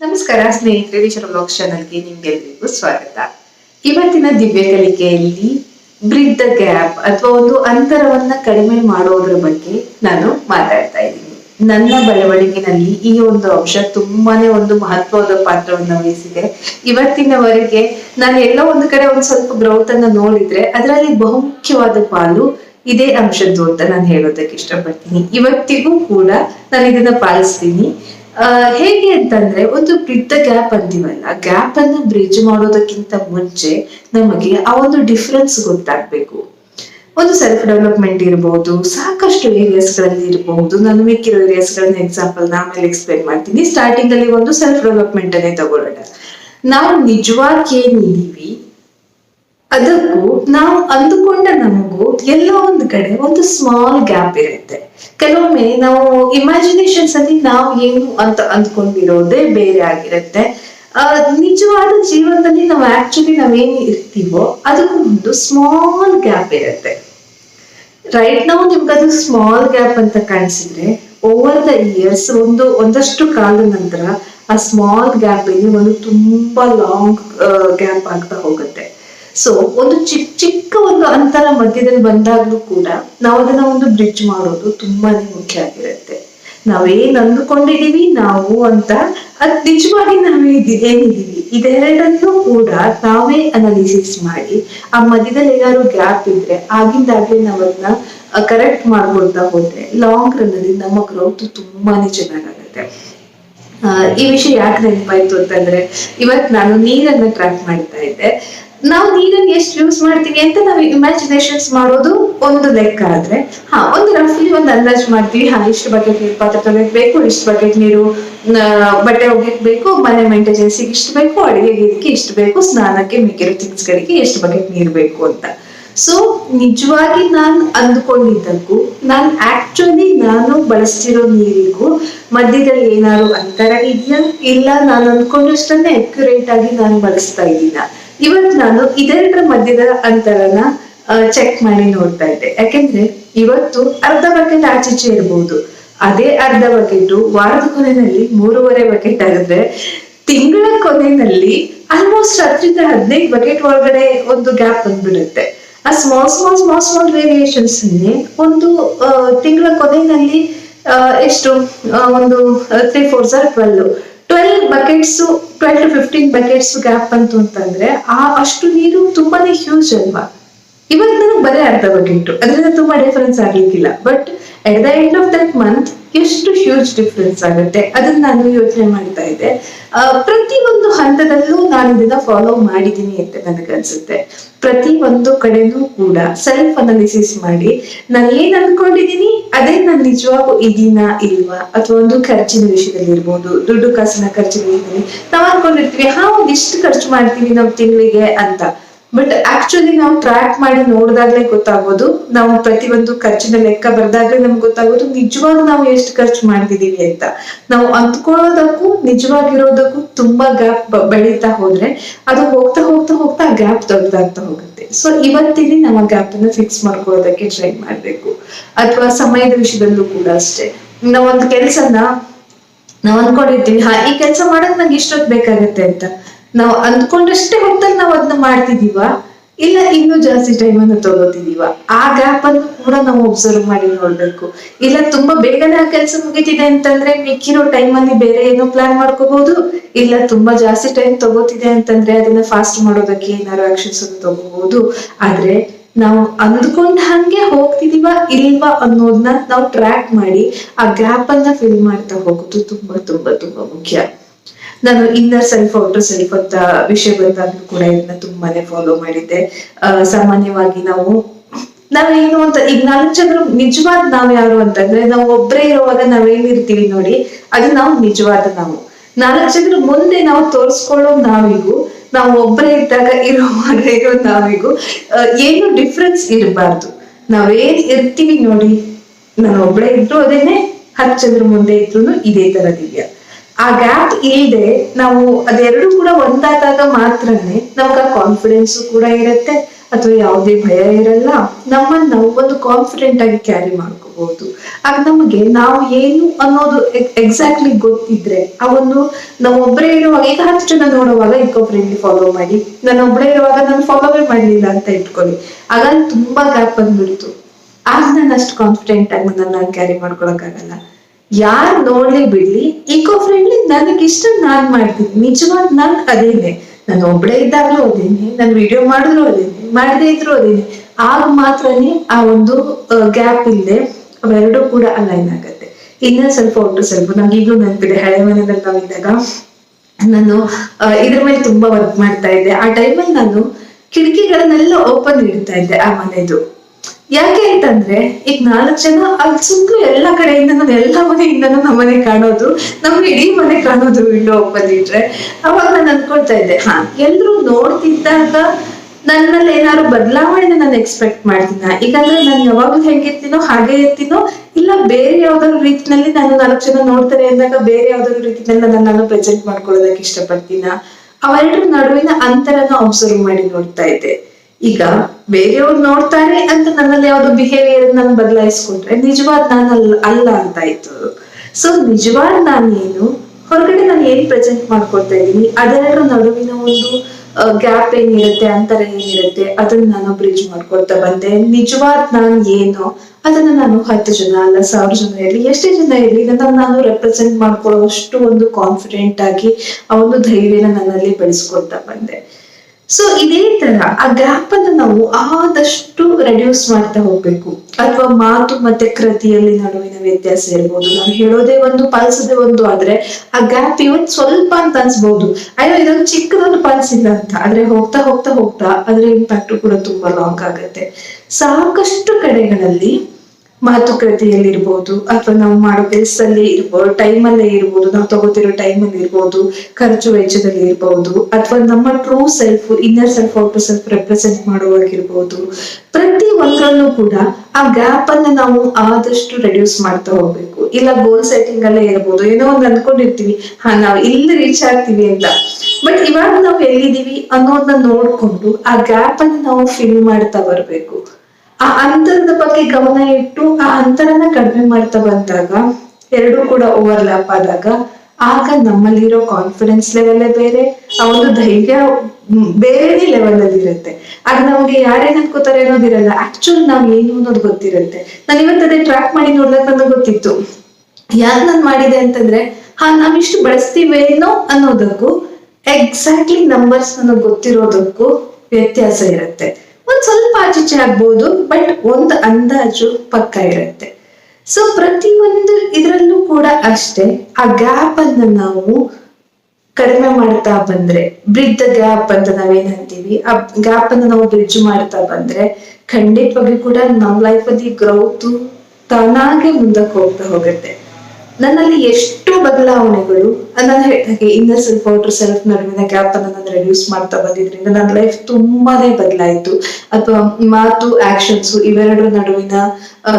ನಮಸ್ಕಾರ, ಸ್ನೇಹಿತರೆ ವಿಶ್ವ ಬ್ಲಾಗ್ ಚಾನಲ್ಗೆ ನಿಮ್ಗೆಲ್ರಿಗೂ ಸ್ವಾಗತ. ಇವತ್ತಿನ ದಿವ್ಯ ಕಲಿಕೆಯಲ್ಲಿ ಬ್ರಿಡ್ ದ ಗ್ಯಾಪ್ ಅಥವಾ ಒಂದು ಅಂತರವನ್ನ ಕಡಿಮೆ ಮಾಡೋದ್ರ ಬಗ್ಗೆ ನಾನು ಮಾತಾಡ್ತಾ ಇದ್ದೀನಿ. ನನ್ನ ಬೆಳವಣಿಗೆನಲ್ಲಿ ಈ ಒಂದು ಅಂಶ ತುಂಬಾನೇ ಒಂದು ಮಹತ್ವದ ಪಾತ್ರವನ್ನ ವಹಿಸಿದೆ. ಇವತ್ತಿನವರೆಗೆ ನಾನು ಎಲ್ಲೋ ಒಂದು ಕಡೆ ಒಂದು ಸ್ವಲ್ಪ ಗ್ರೌತ್ ಅನ್ನ ನೋಡಿದ್ರೆ ಅದರಲ್ಲಿ ಬಹುಮುಖ್ಯವಾದ ಪಾಲು ಇದೇ ಅಂಶದ್ದು ಅಂತ ನಾನು ಹೇಳೋದಕ್ಕೆ ಇಷ್ಟಪಡ್ತೀನಿ. ಇವತ್ತಿಗೂ ಕೂಡ ನಾನು ಇದನ್ನ ಪಾಲಿಸ್ತೀನಿ. ಹೇಗೆ ಅಂತಂದ್ರೆ ಒಂದು ಬಿದ್ದ ಗ್ಯಾಪ್ ಅಂತೀವಲ್ಲ ಗ್ಯಾಪ್ ಅನ್ನು ಬ್ರಿಡ್ಜ್ ಮಾಡೋದಕ್ಕಿಂತ ಮುಂಚೆ ನಮಗೆ ಆ ಒಂದು ಡಿಫ್ರೆನ್ಸ್ ಗೊತ್ತಾಗ್ಬೇಕು. ಒಂದು ಸೆಲ್ಫ್ ಡೆವಲಪ್ಮೆಂಟ್ ಇರಬಹುದು ಸಾಕಷ್ಟು ಏರಿಯಾಸ್ಗಳಲ್ಲಿ ಇರಬಹುದು ನಾನು ಮಿಕ್ಕಿರೋ ಏರಿಯಾಸ್ ಗಳನ್ನ ಎಕ್ಸಾಂಪಲ್ ಆಮೇಲೆ ಎಕ್ಸ್ಪ್ಲೈನ್ ಮಾಡ್ತೀನಿ. ಸ್ಟಾರ್ಟಿಂಗ್ ಅಲ್ಲಿ ಒಂದು ಸೆಲ್ಫ್ ಡೆವಲಪ್ಮೆಂಟ್ ಅನ್ನೇ ತಗೊಳ್ಳೋಣ. ನಾವು ನಿಜವಾಗಿ ಏನಿದೀವಿ ಅದಕ್ಕೂ ನಾವು ಅಂದುಕೊಂಡ ನಮಗೂ ಎಲ್ಲೋ ಒಂದು ಕಡೆ ಒಂದು ಸ್ಮಾಲ್ ಗ್ಯಾಪ್ ಇರುತ್ತೆ. ಕೆಲವೊಮ್ಮೆ ನಾವು ಇಮ್ಯಾಜಿನೇಷನ್ಸ್ ಅಲ್ಲಿ ನಾವು ಏನು ಅಂತ ಅಂದ್ಕೊಂಡಿರೋದೇ ಬೇರೆ ಆಗಿರುತ್ತೆ. ನಿಜವಾದ ಜೀವನದಲ್ಲಿ ನಾವು ಆಕ್ಚುಲಿ ನಾವೇನು ಇರ್ತೀವೋ ಅದಕ್ಕೂ ಒಂದು ಸ್ಮಾಲ್ ಗ್ಯಾಪ್ ಇರುತ್ತೆ. ರೈಟ್ ನಾವು ನಿಮ್ಗೆ ಅದು ಸ್ಮಾಲ್ ಗ್ಯಾಪ್ ಅಂತ ಕಾಣಿಸಿದ್ರೆ ಓವರ್ ದ ಇಯರ್ಸ್ ಒಂದು, ಒಂದಷ್ಟು ಕಾಲದ ನಂತರ ಆ ಸ್ಮಾಲ್ ಗ್ಯಾಪ್ ಇಲ್ಲಿ ಒಂದು ತುಂಬಾ ಲಾಂಗ್ ಗ್ಯಾಪ್ ಆಗ್ತಾ ಹೋಗುತ್ತೆ. ಸೊ ಒಂದು ಚಿಕ್ಕ ಚಿಕ್ಕ ಒಂದು ಅಂತರ ಮಧ್ಯದಲ್ಲಿ ಬಂದಾಗ್ಲೂ ಕೂಡ ನಾವು ಅದನ್ನ ಒಂದು ಬ್ರಿಡ್ಜ್ ಮಾಡೋದು ತುಂಬಾನೇ ಮುಖ್ಯ ಆಗಿರುತ್ತೆ. ನಾವೇನ್ ಅಂದುಕೊಂಡಿದೀವಿ, ನಾವು ಅಂತ ಅದ್ ನಿಜವಾಗಿ ನಾವೇ ಏನಿದೀವಿ ಇದೆರಡನ್ನೂ ಕೂಡ ನಾವೇ ಅನಾಲಿಸಿಸ್ ಮಾಡಿ, ಆ ಮಧ್ಯದಲ್ಲಿ ಏನಾದ್ರು ಗ್ಯಾಪ್ ಇದ್ರೆ ಆಗಿಂದಾಗ್ಲೇ ನಾವದನ್ನ ಕರೆಕ್ಟ್ ಮಾಡ್ಕೊಳ್ತಾ ಹೋದ್ರೆ ಲಾಂಗ್ ರನ್ ಅಲ್ಲಿ ನಮ್ಮ ಗ್ರೌತ್ ತುಂಬಾನೇ ಚೆನ್ನಾಗಾಗುತ್ತೆ. ಈ ವಿಷಯ ಯಾಕೆ ನೆನಪಾಯ್ತು ಅಂತಂದ್ರೆ, ಇವತ್ ನಾನು ನೀರನ್ನ ಟ್ರ್ಯಾಕ್ ಮಾಡ್ತಾ ಇದ್ದೆ. ನಾವು ನೀರನ್ನು ಎಷ್ಟು ಯೂಸ್ ಮಾಡ್ತೀವಿ ಅಂತ ನಾವು ಇಮ್ಯಾಜಿನೇಷನ್ಸ್ ಮಾಡೋದು ಒಂದು ಲೆಕ್ಕ ಆದ್ರೆ. ಹಾ, ಒಂದು ರಫ್ಲಿ ಒಂದು ಅಂದಾಜು ಮಾಡ್ತೀವಿ. ಹಾ, ಇಷ್ಟು ಬಕೆಟ್ ನೀರು ಪಾತ್ರೆ ತೊಳೆಯಕ್ ಬೇಕು ಇಷ್ಟು ಬಕೆಟ್ ನೀರು ಬಟ್ಟೆ ಒಗೆಯಕ್ ಬೇಕು ಮನೆ ಮೇಂಟೆನೆನ್ಸಿಗೆ ಇಷ್ಟು ಬೇಕು ಅಡಿಗೆಗೆ ಇದಕ್ಕೆ ಇಷ್ಟು ಬೇಕು, ಸ್ನಾನಕ್ಕೆ ಮಿಕ್ಕಿರೋ ಥಿಂಗ್ಸ್ ಗಳಿಗೆ ಎಷ್ಟು ಬಕೆಟ್ ನೀರು ಬೇಕು ಅಂತ. ಸೊ ನಿಜವಾಗಿ ನಾನು ಅಂದ್ಕೊಂಡಿದ್ದಕ್ಕೂ, ನಾನು ಆಕ್ಚುಲಿ ನಾನು ಬಳಸ್ತಿರೋ ನೀರಿಗೂ ಮಧ್ಯದಲ್ಲಿ ಏನಾದ್ರು ಅಂತರ ಇದೆಯಾ? ಇಲ್ಲ, ನಾನು ಅಂದ್ಕೊಂಡಷ್ಟನ್ನೇ ಅಕ್ಯುರೇಟ್ ಆಗಿ ನಾನು ಬಳಸ್ತಾ ಇದ್ದೀನ? ಇವತ್ತು ನಾನು ಇದೆರಡರ ಮಧ್ಯದ ಅಂತರನ ಚೆಕ್ ಮಾಡಿ ನೋಡ್ತಾ ಇದ್ದೆ. ಯಾಕೆಂದ್ರೆ ಇವತ್ತು ಅರ್ಧ ಬಕೆಟ್ ಆಚೀಚೆ ಇರಬಹುದು ಅದೇ ಅರ್ಧ ಬಕೆಟ್ ವಾರದ ಕೊನೆಯಲ್ಲಿ ಮೂರುವರೆ ಬಕೆಟ್ ಆಗಿದ್ರೆ ತಿಂಗಳ ಕೊನೆಯಲ್ಲಿ ಆಲ್ಮೋಸ್ಟ್ ಹತ್ತರಿಂದ ಹದಿನೈದು ಬಕೆಟ್ ಒಳಗಡೆ ಒಂದು ಗ್ಯಾಪ್ ಬಂದ್ಬಿಡುತ್ತೆ. ಆ small small small small variations ಒಂದು ತಿಂಗಳ ಕೊನೆಯಲ್ಲಿ ಎಷ್ಟು ಒಂದು three four sir twelve twelve buckets twelve to fifteen buckets gap ಬಂತು ಅಂತಂದ್ರೆ ಆ ಅಷ್ಟು ನೀರು ತುಂಬಾನೇ ಹ್ಯೂಜ್ ಅಲ್ವಾ? ಇವತ್ತು ನನಗೆ ಬರೀ ಅರ್ಥ ಬಕೆಟ್ ಅದರಿಂದ ತುಂಬಾ difference ಆಗ್ಲಿಕ್ಕಿಲ್ಲ. But at the end of that month ಎಷ್ಟು ಹ್ಯೂಜ್ ಡಿಫ್ರೆನ್ಸ್ ಆಗುತ್ತೆ? ಅದನ್ನ ನಾನು ಯೋಚನೆ ಮಾಡ್ತಾ ಇದ್ದೆ. ಪ್ರತಿ ಒಂದು ಹಂತದಲ್ಲೂ ನಾನು ಇದನ್ನ ಫಾಲೋ ಮಾಡಿದ್ದೀನಿ ಅಂತ ನನಗನ್ಸುತ್ತೆ ಪ್ರತಿ ಒಂದು ಕಡೆನೂ ಕೂಡ ಸೆಲ್ಫ್ ಅನಾಲಿಸಿಸ್ ಮಾಡಿ, ನಾನು ಏನ್ ಅನ್ಕೊಂಡಿದ್ದೀನಿ ಅದೇ ನಾನು ನಿಜವಾಗೂ ಇದೀನಾ ಇಲ್ವಾ? ಅಥವಾ ಒಂದು ಖರ್ಚಿನ ವಿಷಯದಲ್ಲಿ ಇರ್ಬೋದು, ದುಡ್ಡು ಕಾಸಿನ ಖರ್ಚಿನ ವಿಷಯದಲ್ಲಿ ನಾವು ಅನ್ಕೊಂಡಿರ್ತೀವಿ, ಹಾ, ಒಂದಿಷ್ಟು ಖರ್ಚು ಮಾಡ್ತೀವಿ ನಾವು ತಿಂಗಳಿಗೆ ಅಂತ. ಬಟ್ ಆಕ್ಚುಲಿ ನಾವು ಟ್ರ್ಯಾಕ್ ಮಾಡಿ ನೋಡಿದಾಗ್ಲೇ ಗೊತ್ತಾಗೋದು. ನಾವು ಒಂದು ಖರ್ಚಿನ ಲೆಕ್ಕ ಬರ್ದಾಗ್ಲೇ ನಮ್ಗೆ ಗೊತ್ತಾಗೋದು. ನಿಜವಾಗ ನಾವು ಎಷ್ಟು ಖರ್ಚು ಮಾಡ್ತಿದೀವಿ ಅಂತ. ನಾವು ಅಂದ್ಕೊಳ್ಳೋದಕ್ಕೂ, ನಿಜವಾಗಿರೋದಕ್ಕೂ ತುಂಬಾ ಗ್ಯಾಪ್ ಬೆಳೀತಾ ಹೋದ್ರೆ, ಅದು ಹೋಗ್ತಾ ಹೋಗ್ತಾ ಹೋಗ್ತಾ ಗ್ಯಾಪ್ ದೊಡ್ಡದಾಗ್ತಾ ಹೋಗುತ್ತೆ. ಸೊ ಇವತ್ತಿಗೆ ನಾವು ಗ್ಯಾಪ್ ಅನ್ನ ಫಿಕ್ಸ್ ಮಾಡ್ಕೊಳ್ಳೋದಕ್ಕೆ ಟ್ರೈ ಮಾಡ್ಬೇಕು. ಅಥವಾ ಸಮಯದ ವಿಷಯದಲ್ಲೂ ಕೂಡ ಅಷ್ಟೇ. ನಾವೊಂದು ಕೆಲಸನ, ನಾವ್ ಅನ್ಕೊಂಡಿರ್ತೀವಿ ಹಾ, ಈ ಕೆಲಸ ಮಾಡಕ್ ನಂಗೆ ಇಷ್ಟೊತ್ತು ಬೇಕಾಗತ್ತೆ ಅಂತ. ನಾವು ಅಂದ್ಕೊಂಡಷ್ಟೇ ಹೊತ್ತಲ್ಲಿ ನಾವು ಅದನ್ನ ಮಾಡ್ತಿದೀವ? ಇಲ್ಲ ಇನ್ನೂ ಜಾಸ್ತಿ ಟೈಮ್ ಅನ್ನು ತಗೋತಿದೀವ? ಆ ಗ್ಯಾಪ್ ಅನ್ನು ಕೂಡ ನಾವು ಒಬ್ಸರ್ವ್ ಮಾಡಿ ನೋಡ್ಬೇಕು. ಇಲ್ಲ ತುಂಬಾ ಬೇಗನೆ ಆ ಕೆಲಸ ಮುಗಿತಿದೆ ಅಂತಂದ್ರೆ ಮಿಕ್ಕಿರೋ ಟೈಮ್ ಅಲ್ಲಿ ಬೇರೆ ಏನೋ ಪ್ಲಾನ್ ಮಾಡ್ಕೋಬಹುದು ಇಲ್ಲ ತುಂಬಾ ಜಾಸ್ತಿ ಟೈಮ್ ತಗೋತಿದೆ ಅಂತಂದ್ರೆ ಅದನ್ನ ಫಾಸ್ಟ್ ಮಾಡೋದಕ್ಕೆ ಏನಾದ್ರು ಆಕ್ಷನ್ಸ್ ತಗೋಬಹುದು ಆದ್ರೆ ನಾವು ಅಂದ್ಕೊಂಡ ಹಂಗೆ ಹೋಗ್ತಿದೀವ ಇಲ್ವಾ ಅನ್ನೋದನ್ನ ನಾವು ಟ್ರ್ಯಾಕ್ ಮಾಡಿ ಆ ಗ್ಯಾಪ್ ಅನ್ನ ಫಿಲ್ ಮಾಡ್ತಾ ಹೋಗೋದು ತುಂಬಾ ತುಂಬಾ ತುಂಬಾ ಮುಖ್ಯ. ನಾನು ಇನ್ನರ್ ಸೆಲ್ಫ್ ಔಟರ್ ಸೆಲ್ಫ್ ಅಂತ ವಿಷಯ ಕೂಡ ಇದನ್ನ ತುಂಬಾನೇ ಫಾಲೋ ಮಾಡಿದ್ದೆ. ಸಾಮಾನ್ಯವಾಗಿ ನಾವು ನಾವೇನು ಅಂತ, ಈಗ ನಾಲ್ಕು ಜನರು ನಿಜವಾದ ನಾವ್ ಯಾರು ಅಂತಂದ್ರೆ ನಾವು ಒಬ್ರೇ ಇರುವಾಗ ನಾವೇನಿರ್ತೀವಿ ನೋಡಿ, ಅದು ನಾವು ನಿಜವಾದ ನಾವು. ನಾಲ್ಕು ಜನರ ಮುಂದೆ ನಾವು ತೋರಿಸ್ಕೊಳ್ಳೋ ನಾವಿಗೂ, ನಾವು ಒಬ್ಬರೇ ಇದ್ದಾಗ ಇರುವಾಗ ಇರೋ ನಾವಿಗೂ ಏನು ಡಿಫ್ರೆನ್ಸ್ ಇರಬಾರ್ದು. ನಾವೇನ್ ಇರ್ತೀವಿ ನೋಡಿ, ನಾನು ಒಬ್ಬಳೇ ಇದ್ರು ಅದೇನೆ, ಹತ್ತು ಜನರ ಮುಂದೆ ಇದ್ರು ಇದೇ ತರ ದಿವ್ಯ ಆ ಗ್ಯಾಪ್ ಇಲ್ಲದೆ ನಾವು ಅದೆರಡು ಕೂಡ ಒಂದಾದಾಗ ಮಾತ್ರನೇ ನಮ್ಗೆ ಆ ಕಾನ್ಫಿಡೆನ್ಸ್ ಕೂಡ ಇರುತ್ತೆ, ಅಥವಾ ಯಾವುದೇ ಭಯ ಇರಲ್ಲ. ನಮ್ಮನ್ನ ನಾವು ಒಂದು ಕಾನ್ಫಿಡೆಂಟ್ ಆಗಿ ಕ್ಯಾರಿ ಮಾಡ್ಕೋಬಹುದು. ಆಗ ನಮಗೆ ನಾವು ಏನು ಅನ್ನೋದು ಎಕ್ಸಾಕ್ಟ್ಲಿ ಗೊತ್ತಿದ್ರೆ ಆ ಒಂದು ನಾವು ಇರುವಾಗ, ಈಗ ಹತ್ತು ಜನ ನೋಡುವಾಗ ಇಕೋ ಫಾಲೋ ಮಾಡಿ, ನಾನು ಒಬ್ಬರೇ ಇರುವಾಗ ನಾನು ಫಾಲೋವೇ ಮಾಡಲಿಲ್ಲ ಅಂತ ಇಟ್ಕೊಳ್ಳಿ. ಆಗ ತುಂಬಾ ಗ್ಯಾಪ್ ಬಂದ್ಬಿಡ್ತು. ಆಗ ನಾನು ಅಷ್ಟು ಕಾನ್ಫಿಡೆಂಟ್ ಆಗಿ ನನ್ನ ನಾನು ಕ್ಯಾರಿ ಮಾಡ್ಕೊಳಕ್ಕಾಗಲ್ಲ. ಯಾರು ನೋಡ್ಲಿ ಬಿಡ್ಲಿ ಇಕೋ ಫ್ರೆಂಡ್ಲಿ ನನಗೆ ಇಷ್ಟ ನಾನ್ ಮಾಡ್ತೀನಿ. ನಿಜವಾಗ್ ನಾನ್ ಅದೇನೆ. ನಾನು ಒಬ್ಳೆ ಇದ್ದಾಗ್ಲೂ ಓದೀನಿ ನಾನು ವಿಡಿಯೋ ಮಾಡಿದ್ರು ಓದೀನಿ ಮಾಡದೇ ಇದ್ರು ಅದೇನೆ. ಆಗ ಮಾತ್ರನೇ ಆ ಒಂದು ಗ್ಯಾಪ್ ಇಲ್ಲದೆ ಅವೆರಡೂ ಕೂಡ ಅಲೈನ್ ಆಗತ್ತೆ. ಇನ್ನ ಸ್ವಲ್ಪ ಒಟ್ಟು ಸ್ವಲ್ಪ. ನಂಗೆ ಈಗಲೂ ನೆನಪಿದೆ, ಹಳೆ ಮನೆಯಲ್ಲಿ ನಾವಿದ್ದಾಗ ನಾನು ಇದ್ರ ಮೇಲೆ ತುಂಬಾ ವರ್ಕ್ ಮಾಡ್ತಾ ಇದ್ದೆ. ಆ ಟೈಮಲ್ಲಿ ನಾನು ಕಿಟಕಿಗಳನ್ನೆಲ್ಲ ಓಪನ್ ಇಡ್ತಾ ಇದ್ದೆ ಆ ಮನೆದು. ಯಾಕೆ ಅಂತಂದ್ರೆ ಈಗ ನಾಲ್ಕು ಜನ ಅಲ್ಲಿ ಸುತ್ತಲೂ ಎಲ್ಲ ಕಡೆಯಿಂದ ನಾನು ಎಲ್ಲ ಮನೆಯಿಂದನೂ ನಮ್ಮ ಮನೆ ಕಾಣೋದು ನಮ್ಗೆ ಇಡೀ ಮನೆ ಕಾಣೋದು ವಿಂಡೋ ಓಪನ್ ಇಟ್ರೆ ಅವಾಗ ನಾನು ಅನ್ಕೊಳ್ತಾ ಇದ್ದೆ, ಹಾ, ಎಲ್ರು ನೋಡ್ತಿದ್ದಾಗ ನನ್ನಲ್ಲಿ ಏನಾದ್ರು ಬದಲಾವಣೆ ನಾನು ಎಕ್ಸ್ಪೆಕ್ಟ್ ಮಾಡ್ತೀನ? ಈಗಂದ್ರೆ ನಾನು ಯಾವಾಗ್ಲೂ ಹೆಂಗಿರ್ತೀನೋ ಹಾಗೆ ಇರ್ತೀನೋ, ಇಲ್ಲ ಬೇರೆ ಯಾವ್ದಾದ್ರು ರೀತಿನಲ್ಲಿ ನಾನು ನಾಲ್ಕು ಜನ ನೋಡ್ತಾರೆ ಅಂದಾಗ ಬೇರೆ ಯಾವ್ದಾದ್ರು ರೀತಿನಲ್ಲಿ ನಾನು ನಾನು ಪ್ರೆಸೆಂಟ್ ಮಾಡ್ಕೊಳ್ಳೋದಕ್ಕೆ ಇಷ್ಟಪಡ್ತೀನ? ಅವೆರಡರ ನಡುವಿನ ಅಂತರನ ಅಬ್ಸರ್ವ್ ಮಾಡಿ ನೋಡ್ತಾ ಇದ್ದೆ. ಈಗ ಬೇರೆಯವ್ರು ನೋಡ್ತಾರೆ ಅಂತ ನನ್ನಲ್ಲಿ ಯಾವ್ದು ಬಿಹೇವಿಯರ್ ನಾನು ಬದಲಾಯಿಸ್ಕೊಂಡ್ರೆ ನಿಜವಾದ ನಾನು ಅಲ್ಲ ಅಲ್ಲ ಅಂತ ಆಯ್ತು. ಸೊ ನಿಜವಾದ ಏನು ಹೊರಗಡೆ ನಾನು ಏನ್ ಪ್ರೆಸೆಂಟ್ ಮಾಡ್ಕೊಳ್ತಾ ಇದ್ದೀನಿ? ಅದೆರಡರ ನಡುವಿನ ಒಂದು ಗ್ಯಾಪ್ ಏನಿರುತ್ತೆ, ಅಂತರ ಏನಿರುತ್ತೆ, ಅದನ್ನ ನಾನು ಬ್ರಿಡ್ಜ್ ಮಾಡ್ಕೊಳ್ತಾ ಬಂದೆ. ನಿಜವಾದ ನಾನು ಏನು, ಅದನ್ನ ನಾನು ಹತ್ತು ಜನ ಅಲ್ಲ, ಸಾವಿರ ಜನ ಇರಲಿ, ಎಷ್ಟೇ ಜನ ಇರಲಿ, ಇದನ್ನ ನಾನು ರೆಪ್ರೆಸೆಂಟ್ ಮಾಡ್ಕೊಳ್ಳೋಷ್ಟು ಒಂದು ಕಾನ್ಫಿಡೆಂಟ್ ಆಗಿ, ಆ ಒಂದು ಧೈರ್ಯನ ನನ್ನಲ್ಲಿ ಬೆಳೆಸ್ಕೊಳ್ತಾ ಬಂದೆ. ಸೊ ಇದೇ ತರ ಆ ಗ್ಯಾಪ್ ಅನ್ನು ನಾವು ಆದಷ್ಟು ರೆಡ್ಯೂಸ್ ಮಾಡ್ತಾ ಹೋಗ್ಬೇಕು. ಅಥವಾ ಮಾತು ಮತ್ತೆ ಕೃತಿಯಲ್ಲಿ ನಡುವಿನ ವ್ಯತ್ಯಾಸ ಇರ್ಬೋದು. ನಾವು ಹೇಳೋದೇ ಒಂದು, ಪಲ್ಸದೇ ಒಂದು, ಆದ್ರೆ ಆ ಗ್ಯಾಪ್ ಇವತ್ತು ಸ್ವಲ್ಪ ಅಂತ ಅನ್ಸ್ಬಹುದು ಅಯ್ಯೋ, ಇದೊಂದು ಚಿಕ್ಕದೊಂದು ಪಾಲಿಸಿಲ್ಲ ಅಂತ. ಆದ್ರೆ ಹೋಗ್ತಾ ಹೋಗ್ತಾ ಹೋಗ್ತಾ ಅದ್ರ ಇಂಪ್ಯಾಕ್ಟ್ ಕೂಡ ತುಂಬಾ ಲಾಂಗ್ ಆಗುತ್ತೆ. ಸಾಕಷ್ಟು ಕಡೆಗಳಲ್ಲಿ ಮಾತುಕತೆಯಲ್ಲಿ ಇರ್ಬೋದು ಅಥವಾ ನಾವು ಮಾಡೋ ಕೆಲಸದಲ್ಲಿ ಇರ್ಬೋದು ಟೈಮಲ್ಲೇ ಇರ್ಬೋದು, ನಾವು ತಗೋತಿರೋ ಟೈಮಲ್ಲಿ ಇರ್ಬೋದು, ಖರ್ಚು ವೆಚ್ಚದಲ್ಲಿ ಇರ್ಬೋದು, ಅಥವಾ ನಮ್ಮ true self inner self outer self represent ಮಾಡುವಾಗಿರ್ಬೋದು. ಪ್ರತಿ ಒಂದರಲ್ಲೂ ಕೂಡ ಆ ಗ್ಯಾಪ್ ಅನ್ನ ನಾವು ಆದಷ್ಟು ರೆಡ್ಯೂಸ್ ಮಾಡ್ತಾ ಹೋಗ್ಬೇಕು. ಇಲ್ಲ ಗೋಲ್ ಸೆಟ್ಟಿಂಗ್ ಅಲ್ಲೇ ಇರ್ಬೋದು, ಏನೋ ಒಂದು ಅನ್ಕೊಂಡಿರ್ತೀವಿ ಹಾ, ನಾವು ಇಲ್ಲಿ ರೀಚ್ ಆಗ್ತೀವಿ ಅಂತ. ಬಟ್ ಇವಾಗ ನಾವು ಎಲ್ಲಿದೀವಿ ಅನ್ನೋದನ್ನ ನೋಡ್ಕೊಂಡು ಆ ಗ್ಯಾಪ್ ಅನ್ನ ನಾವು ಫಿಲ್ ಮಾಡ್ತಾ ಬರ್ಬೇಕು. ಆ ಅಂತರದ ಬಗ್ಗೆ ಗಮನ ಇಟ್ಟು ಆ ಅಂತರನ ಕಡಿಮೆ ಮಾಡ್ತಾ ಬಂದಾಗ, ಎರಡೂ ಕೂಡ ಓವರ್ಲ್ಯಾಪ್ ಆದಾಗ, ಆಗ ನಮ್ಮಲ್ಲಿರೋ ಕಾನ್ಫಿಡೆನ್ಸ್ ಲೆವೆಲ್ ಬೇರೆ, ಆ ಒಂದು ಧೈರ್ಯ ಬೇರೆನೇ ಲೆವೆಲ್ ಅಲ್ಲಿ ಇರುತ್ತೆ. ಆಗ ನಮ್ಗೆ ಯಾರೇನ್ ಅನ್ಕೋತಾರೆ ಅನ್ನೋದಿರಲ್ಲ ಆಕ್ಚುಲ್ ನಾವ್ ಏನು ಅನ್ನೋದು ಗೊತ್ತಿರುತ್ತೆ. ನಾನು ಇವತ್ತದೇ ಟ್ರ್ಯಾಕ್ ಮಾಡಿ ನೋಡ್ದಾಗ ನನಗೆ ಗೊತ್ತಿತ್ತು. ಯಾಕೆ ನಾನು ಮಾಡಿದೆ ಅಂತಂದ್ರೆ, ಹಾ, ನಾವ್ ಇಷ್ಟು ಬಳಸ್ತೀವೇನೋ ಅನ್ನೋದಕ್ಕೂ ಎಕ್ಸಾಕ್ಟ್ಲಿ ನಂಬರ್ಸ್ ನನಗೆ ಗೊತ್ತಿರೋದಕ್ಕೂ ವ್ಯತ್ಯಾಸ ಇರುತ್ತೆ. ಒಂದ್ ಸ್ವಲ್ಪ ಆಚೀಚೆ ಆಗ್ಬೋದು ಬಟ್ ಒಂದ್ ಅಂದಾಜು ಪಕ್ಕ ಇರುತ್ತೆ. ಸೊ ಪ್ರತಿಯೊಂದು ಇದರಲ್ಲೂ ಕೂಡ ಅಷ್ಟೇ, ಆ ಗ್ಯಾಪ್ ಅನ್ನ ನಾವು ಕಡಿಮೆ ಮಾಡ್ತಾ ಬಂದ್ರೆ ಬ್ರಿಡ್ ದ ಗ್ಯಾಪ್ ಅಂತ ನಾವೇನ್ ಅಂತೀವಿ, ಆ ಗ್ಯಾಪ್ ಅನ್ನ ನಾವು ಬ್ರಿಡ್ಜ್ ಮಾಡ್ತಾ ಬಂದ್ರೆ ಖಂಡಿತವಾಗಿ ಕೂಡ ನಮ್ಮ ಲೈಫ್ ಅಲ್ಲಿ ಗ್ರೌತ್ ತಾನಾಗೆ ಮುಂದಕ್ಕೆ ಹೋಗ್ತಾ ಹೋಗುತ್ತೆ. ನನ್ನಲ್ಲಿ ಎಷ್ಟು ಬದಲಾವಣೆಗಳು, ನಾನು ಹೇಳಿದಾಗೆ ಇನ್ನರ್ ಸೆಲ್ಫ್ ಔಟರ್ ಸೆಲ್ಫ್ ನಡುವಿನ ಗ್ಯಾಪ್ ಅನ್ನ ನಾನು ರೆಡ್ಯೂಸ್ ಮಾಡ್ತಾ ಬಂದಿದ್ರಿಂದ ನನ್ನ ಲೈಫ್ ತುಂಬಾನೇ ಬದಲಾಯಿತು. ಅಥವಾ ಮಾತು ಆಕ್ಷನ್ಸ್ ಇವೆರಡರ ನಡುವಿನ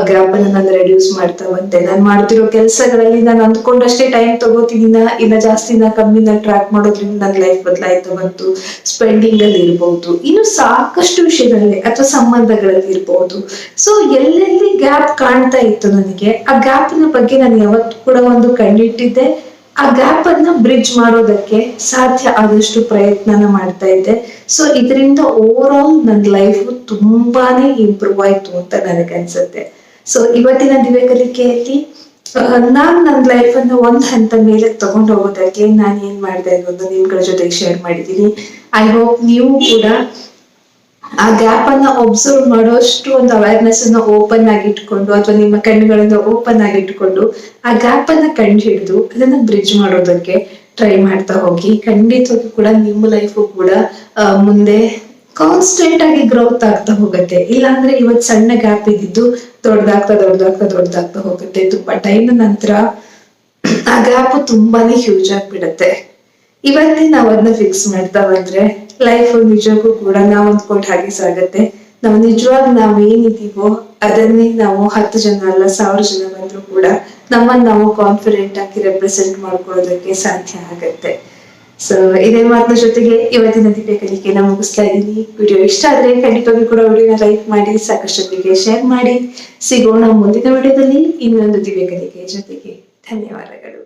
ಗ್ಯಾಪ್ ಅನ್ನ ನಾನು ರೆಡ್ಯೂಸ್ ಮಾಡ್ತಾ ಬಂದೆ. ನಾನು ಮಾಡ್ತಿರೋ ಕೆಲಸಗಳಲ್ಲಿ ನಾನು ಅಂದ್ಕೊಂಡಷ್ಟೇ ಟೈಮ್ ತಗೋತಿದ್ದೀನ ಇನ್ನ ಜಾಸ್ತಿನ ಕಮ್ಮಿನ ಟ್ರ್ಯಾಕ್ ಮಾಡೋದ್ರಿಂದ ನನ್ನ ಲೈಫ್ ಬದಲಾಯ್ತಾ ಬಂತು. ಸ್ಪೆಂಡಿಂಗ್ ಅಲ್ಲಿ ಇರ್ಬೋದು. ಇನ್ನು ಸಾಕಷ್ಟು ವಿಷಯಗಳಲ್ಲಿ ಅಥವಾ ಸಂಬಂಧಗಳಲ್ಲಿ ಇರ್ಬೋದು. ಸೊ ಎಲ್ಲೆಲ್ಲಿ ಗ್ಯಾಪ್ ಕಾಣ್ತಾ ಇತ್ತು ನನಗೆ, ಆ ಗ್ಯಾಪಿನ ಬಗ್ಗೆ ನಾನು ಯಾವತ್ತು ಕೂಡ ಒಂದು ಕಂಡಿಟ್ಟಿದ್ದೆ. ಆ ಗ್ಯಾಪ್ ಅನ್ನ ಬ್ರಿಡ್ಜ್ ಮಾಡೋದಕ್ಕೆ ಸಾಧ್ಯ ಆದಷ್ಟು ಪ್ರಯತ್ನನ ಮಾಡ್ತಾ ಇದ್ದೆ. ಸೊ ಇದರಿಂದ ಓವರ್ ಆಲ್ ನನ್ನ ಲೈಫ್ ತುಂಬಾನೇ ಇಂಪ್ರೂವ್ ಆಯ್ತು ಅಂತ ನನಗನ್ಸುತ್ತೆ. ಸೊ ಇವತ್ತಿನ ದಿವ್ಯ ಕಲಿಕೆಯಲ್ಲಿ ನಾನ್ ನನ್ನ ಲೈಫ್ ಅನ್ನು ಒಂದ್ ಹಂತ ಮೇಲೆ ತಗೊಂಡು ಹೋಗೋದಕ್ಕೆ ನಾನು ಏನ್ ಮಾಡ್ತಾ ಅನ್ನೋದು ನಿಮ್ಗಳ ಜೊತೆಗೆ ಶೇರ್ ಮಾಡಿದ್ದೀನಿ. ಐ ಹೋಪ್ ನೀವು ಕೂಡ ಆ ಗ್ಯಾಪ್ ಅನ್ನ ಒಬ್ಸರ್ವ್ ಮಾಡೋಷ್ಟು ಒಂದು ಅವೇರ್ನೆಸ್ ಅನ್ನ ಓಪನ್ ಆಗಿ ಇಟ್ಕೊಂಡು ಅಥವಾ ನಿಮ್ಮ ಕಣ್ಣುಗಳನ್ನ ಓಪನ್ ಆಗಿ ಇಟ್ಕೊಂಡು ಆ ಗ್ಯಾಪ್ ಅನ್ನ ಕಂಡು ಹಿಡಿದು ಅದನ್ನ ಬ್ರಿಡ್ಜ್ ಮಾಡೋದಕ್ಕೆ ಟ್ರೈ ಮಾಡ್ತಾ ಹೋಗಿ. ಖಂಡಿತವಾಗಿ ಕೂಡ ನಿಮ್ಮ ಲೈಫು ಕೂಡ ಮುಂದೆ ಕಾನ್ಸ್ಟೆಂಟ್ ಆಗಿ ಗ್ರೋತ್ ಆಗ್ತಾ ಹೋಗುತ್ತೆ. ಇಲ್ಲಾಂದ್ರೆ ಇವತ್ತು ಸಣ್ಣ ಗ್ಯಾಪ್ ಇದ್ದಿದ್ದು ದೊಡ್ಡದಾಗ್ತಾ ದೊಡ್ಡದಾಗ್ತಾ ದೊಡ್ಡದಾಗ್ತಾ ಹೋಗುತ್ತೆ. ತುಂಬಾ ಟೈಮ್ ನಂತರ ಆ ಗ್ಯಾಪ್ ತುಂಬಾನೇ ಹ್ಯೂಜ್ ಆಗ್ಬಿಡತ್ತೆ. ಇವತ್ತೇ ನಾವು ಅದನ್ನ ಫಿಕ್ಸ್ ಮಾಡ್ತಾ ಬಂದ್ರೆ ಲೈಫ್ ನಿಜಕ್ಕೂ ಕೂಡ ನಾವ್ ಅಂದ್ಕೊಂಡ್ ಹಾಗೆ ಸಾಗತ್ತೆ. ನಾವು ನಿಜವಾಗ ನಾವ್ ಏನಿದೀವೋ ಅದನ್ನೇ ನಾವು ಹತ್ತು ಜನ ಅಲ್ಲ ಸಾವಿರ ಜನ ಬಂದ್ರು ಕೂಡ ನಮ್ಮನ್ನ ನಾವು ಕಾನ್ಫಿಡೆಂಟ್ ಆಗಿ ರೆಪ್ರೆಸೆಂಟ್ ಮಾಡ್ಕೊಳ್ಳೋದಕ್ಕೆ ಸಾಧ್ಯ ಆಗತ್ತೆ. ಸೊ ಇದೇ ಮಾತಿನ ಜೊತೆಗೆ ಇವತ್ತಿನ ದಿವ್ಯ ಕಲಿಕೆನ ಮುಗಿಸ್ತಾ ಇದ್ದೀನಿ. ವಿಡಿಯೋ ಇಷ್ಟ ಆದ್ರೆ ಖಂಡಿತವಾಗಿ ಕೂಡ ವಿಡಿಯೋನ ಲೈಕ್ ಮಾಡಿ ಸಾಕಷ್ಟು ಜೊತೆಗೆ ಶೇರ್ ಮಾಡಿ. ಸಿಗೋಣ ಮುಂದಿನ ವಿಡಿಯೋದಲ್ಲಿ ಇನ್ನೊಂದು ದಿವ್ಯ ಕಲಿಕೆ ಜೊತೆಗೆ. ಧನ್ಯವಾದಗಳು.